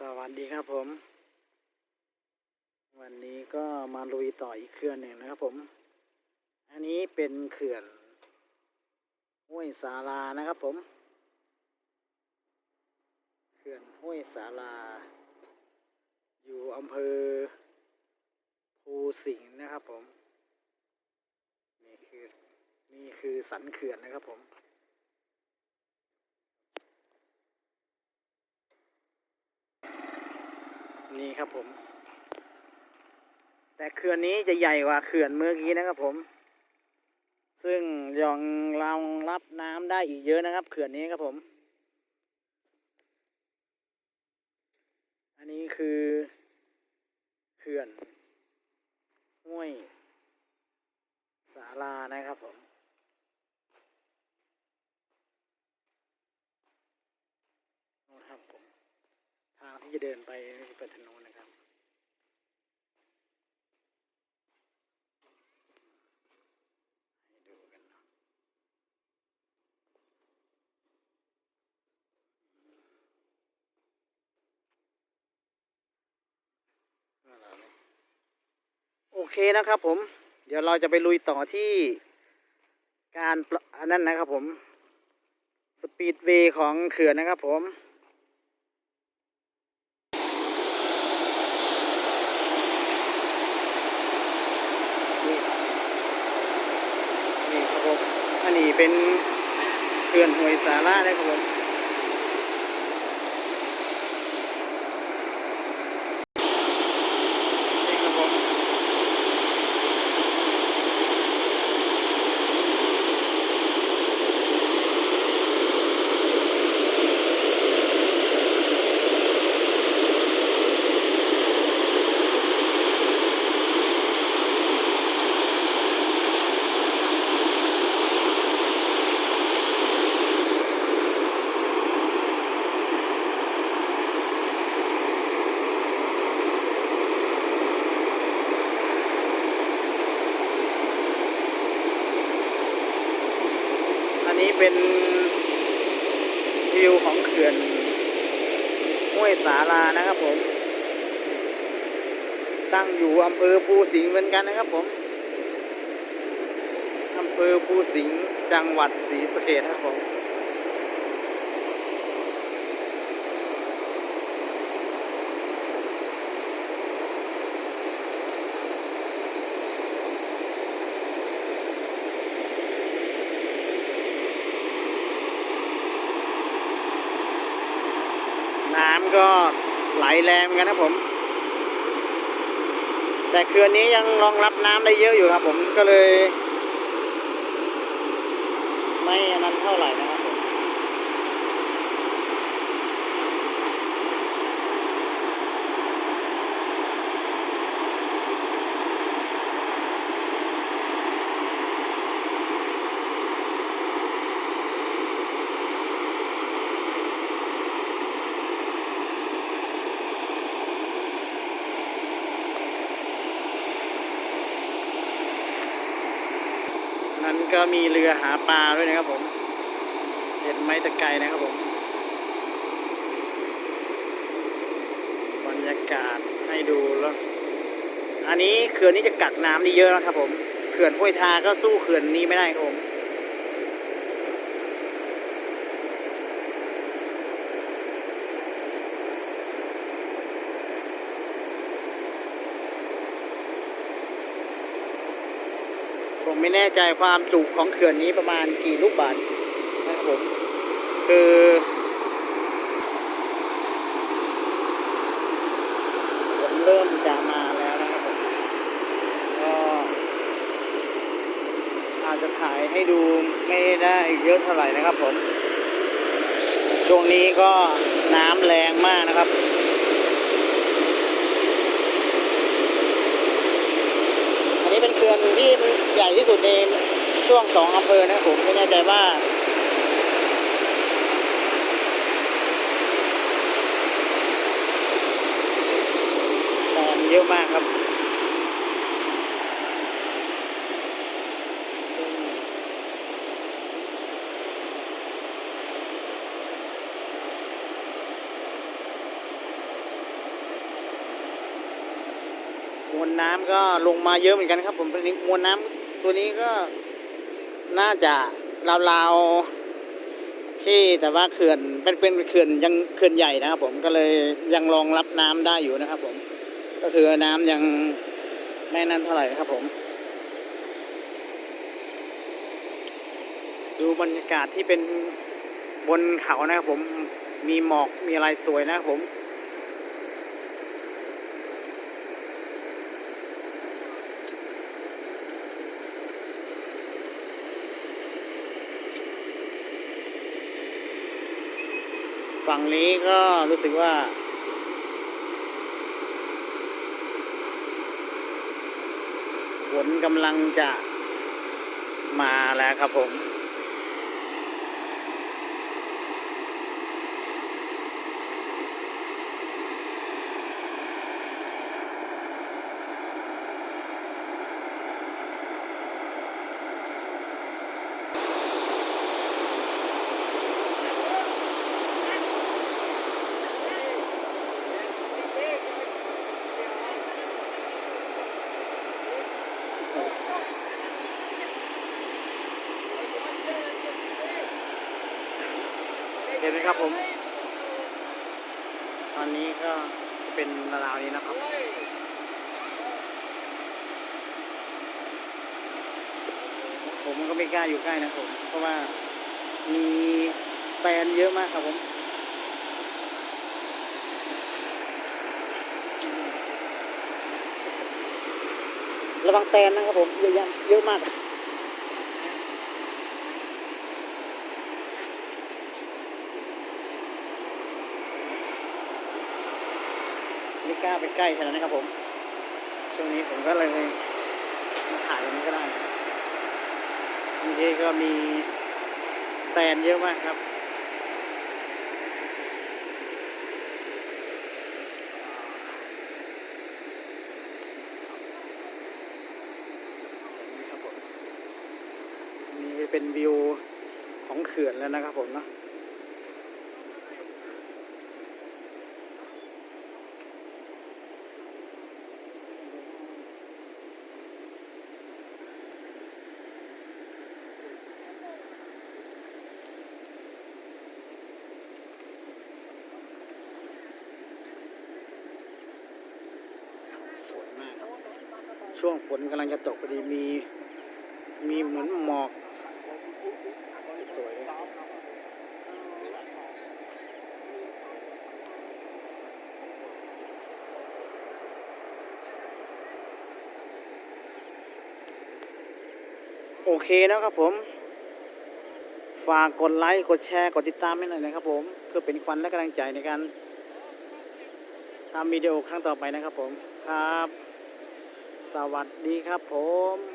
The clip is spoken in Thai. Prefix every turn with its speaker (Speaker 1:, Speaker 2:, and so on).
Speaker 1: สวัสดีครับผม วันนี้ก็มาลุยต่ออีกเขื่อนหนึ่งนะครับผม อันนี้เป็นเขื่อนห้วยสารานะครับผม เขื่อนห้วยสาราอยู่อำเภอภูสิงห์นะครับผม นี่คือนี่คือสันเขื่อนนะครับผม นี่ครับผม แต่เขื่อนนี้จะใหญ่กว่าเขื่อนเมื่อกี้นะครับผม ซึ่งยองรองรับน้ำได้อีกเยอะนะครับ เขื่อนนี้ครับผม อันนี้คือเขื่อนห้วยสารานะครับผม นู่นครับผม ที่จะเดินไปไปถนนนะครับ ให้ดูกันเนาะโอเคนะครับผม เดี๋ยวเราจะไปลุยต่อที่การอันนั้นนะครับผม สปีดเวย์ของเขื่อนนะครับผม นี่นี่ครับผม อันนี้ เป็นเขื่อนห้วยสาระนะครับผม เป็นวิวของเขื่อนห้วยสารานะครับผม ตั้งอยู่อำเภอภูสิงห์เหมือนกันนะครับผมอำเภอภูสิงห์จังหวัดศรีสะเกษครับผม น้ำ ก็ไหลแรงเหมือนกันนะผม แต่เขื่อนนี้ยังรองรับน้ำได้เยอะอยู่ครับผมก็เลย ไม่อนนั้นเท่าไหร่นะครับ ก็มีเรือหาปลาด้วยนะครับผม เห็นไม้ตะไคร้นะครับผม บรรยากาศให้ดูแล้ว อันนี้เขื่อนนี้จะกักน้ำได้เยอะนะครับผม เขื่อนห้วยทาก็สู้เขื่อนนี้ไม่ได้ครับผม ไม่แน่ใจความจุของเขื่อนนี้ประมาณกี่ลูกบาศกนะครับผมคือผมเริ่มจะมาแล้วนะครับผมก็อาจจะถ่ายให้ดูไม่ได้เยอะเท่าไหร่นะครับผม ช่วงนี้ก็น้ำแรงมากนะครับ อันนี้ เป็นเขื่อนที่ใหญ่ที่สุดในช่วงสองอำเภอนะครับผมไม่แน่ใจว่าแต่มันเยอะมากครับ มวลน้ำก็ลงมาเยอะเหมือนกันครับผมตอนนี้มวลน้ำตัวนี้ก็น่าจะราวๆที่แต่ว่าเขื่อนเป็นเป็นเขื่อนยังเขื่อนใหญ่นะครับ ผมก็เลยยังรองรับน้ำได้อยู่นะครับ ผม ก็คือน้ำยังไม่นั่นเท่าไหร่ครับ ผม ดูบรรยากาศที่เป็นบนเขานะครับ ผมมีหมอกมีอะไรสวยนะครับผม ฝั่งนี้ก็รู้สึกว่า ฝนกำลังจะมาแล้วครับผม ครับผม ตอนนี้ก็เป็นราวนี้นะครับผมก็ไม่กล้าอยู่ใกล้นะผม เพราะว่ามีแฟนเยอะมากครับผมระวังแตนนะครับผมเยอะแยะเยอะมาก กล้าไปใกล้ขนาดนั้นครับผม ช่วงนี้ผมก็เลยมาถ่ายตรงนี้ก็ได้บางทีก็มีแตนเยอะมากครับนี่ครับผมนี่เป็นวิวของเขื่อนแล้วนะครับผมเนาะ สวยมากครับ ช่วงฝนกำลังจะตกพอดีมี มีเหมือนหมอกสวยเลยโอเคนะครับผม ฝากกดไลค์ กดแชร์ กดติดตามให้หน่อยนะครับผม เพื่อเป็นควันและกำลังใจในการทำวิดีโอครั้งต่อไปนะครับผม ครับ สวัสดีครับผม